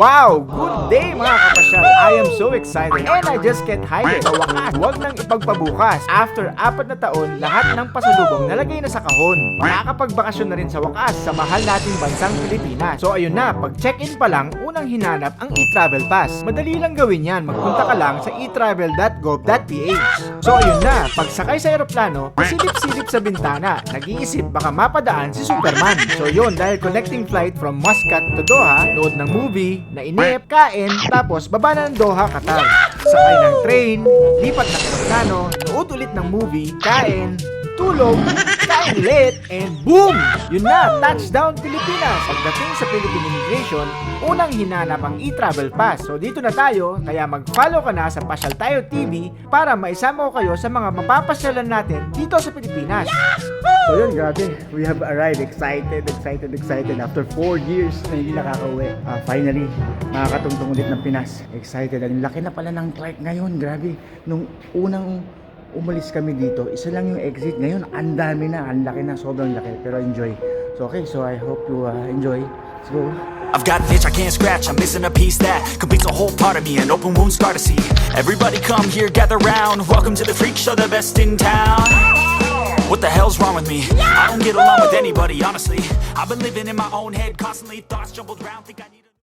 Wow! Good day mga kapasyal! I am so excited and I just can't hide it. Sa wakas, huwag nang ipagpabukas. After apat na taon, lahat ng pasalubong nalagay na sa kahon. Makakapagbakasyon na rin sa wakas sa mahal nating bansang Pilipinas. So ayun na, pag check-in pa lang, unang hinanap ang e-travel pass. Madali lang gawin yan. Magpunta ka lang sa etravel.gov.ph. So ayun na, pag sakay sa eroplano, pasilip-silip sa bintana. Nag-iisip baka mapadaan si Superman. So yun, dahil connecting flight from Muscat to Doha, nood ng movie, nainip, kain, tapos baba na ng Doha, Qatar. Sakay ng train, lipat ng eroplano, nood ulit ng movie, kain, tulog, kain ulit, and boom! Yun na, touchdown Pilipinas! Pagdating sa Philippine Immigration, unang hinanap ang e-travel pass. So dito na tayo, kaya mag-follow ka na sa Pasyal Tayo TV para maisama ko kayo sa mga mapapasyalan natin dito sa Pilipinas. So yun, grabe. We have arrived. Excited, excited, excited. After 4 years na hindi nakakauwi. Ah, finally, makakatungtong ulit ng Pinas. Excited. Ang laki na pala ng Clark ngayon. Grabe. Nung unang umalis kami dito, isa lang yung exit. Ngayon, ang dami na. Ang laki na. Sobrang laki. Pero enjoy. So okay, so I hope you uh, enjoy. Let's go. I've got an itch I can't scratch, I'm missing a piece that completes a whole part of me, an open wound scar to see. Everybody come here, gather round, welcome to the freak show, the best in town. What the hell's wrong with me? I don't get along with anybody, honestly. I've been living in my own head, constantly thoughts jumbled round, think I need